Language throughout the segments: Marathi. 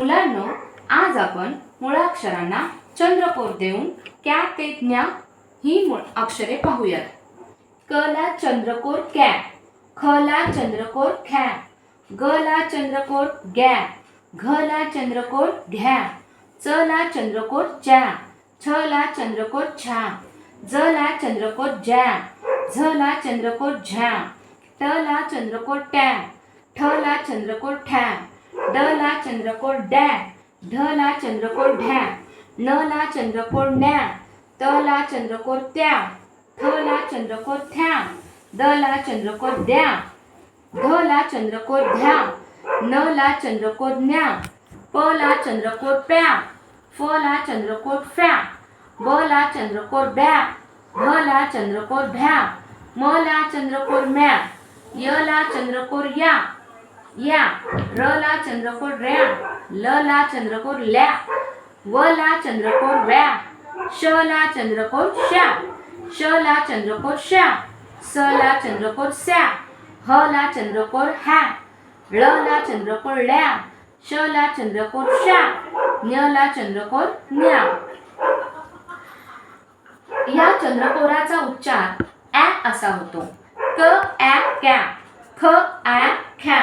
मुलांनो आज आपण मुळाक्षरांना चंद्रकोर देऊन क्या ते ज्ञा ही मूळ अक्षरे पाहूयात क ला चंद्रकोर कॅ ख ला चंद्रकोर ख्या ग ला चंद्रकोर गॅ घ ला चंद्रकोर घ्या च ला चंद्रकोर च्या छ ला चंद्रकोर छा ज ला चंद्रकोर ज्या झ ला चंद्रकोर झ्या ट ला चंद्रकोर ट्या ठ ला चंद्रकोर ठ्या ड ला चंद्रकोर डॅ ढ ला चंद्रकोर ढ्या न ला चंद्रकोर न्या त ला चंद्रकोर त्या थ ला चंद्रकोर थ्या द ला चंद्रकोर द्या ध ला चंद्रकोर ध्या न ला चंद्रकोर न्या प ला चंद्रकोर प्या फ ला चंद्रकोर फ्या ब ला चंद्रकोर ब्या भ ला चंद्रकोर भ्या म ला चंद्रकोर म्या य ला चंद्रकोर या या र ला चंद्रकोर रॅ ल ला चंद्रकोर ल्या व ला चंद्रकोर व्या श ला चंद्रकोर श्या श ला चंद्रकोर श्या स ला चंद्रकोर स्या ह ला चंद्रकोर ह्या ळ ला चंद्रकोर ळ्या श ला चंद्रकोर श्या न्य ला चंद्रकोर न्या या चंद्रकोराचा उच्चार ॲ असा होतो क ॲ कॅ ख ॲ ख्या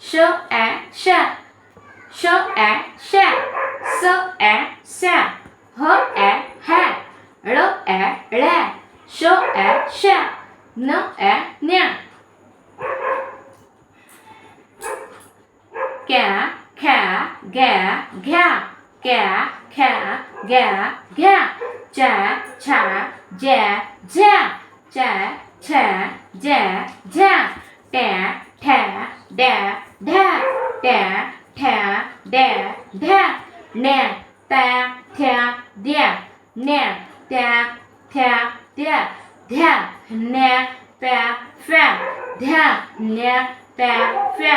ഷ എ ഷ ഷ എ ഷ സ എ സ ഹ എ ഹ ള എ ള ഷ എ ഷ ന എ ന ക ഖ ഗ ഘ ക ഖ ഗ ഘ ച ഛ ജ ജ ച ഛ ജ ജ ട ഠ ഡ ঢ্যা ট্যা ঠ্যা ড্যা ঢ্যা ন্যা ত্যা ঠ্যা দ্যা ন্যা ত্যা ঠ্যা দ্যা ঢ্যা ন্যা প্যা ফ্যা ঢ্যা ন্যা প্যা ফ্যা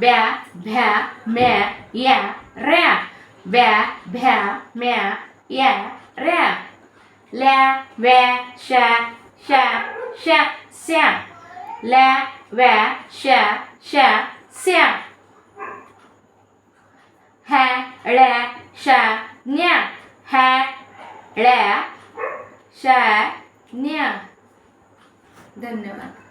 ব্যা ভ্যা ম্যা ইয়া র্যা ব্যা ভ্যা ম্যা ইয়া র্যা লা ব্যা শা শা শা শ্যা লা ব্যা শা শা स्या हॅ ळ्या शा न्या हॅ ळ्या शा न्या धन्यवाद।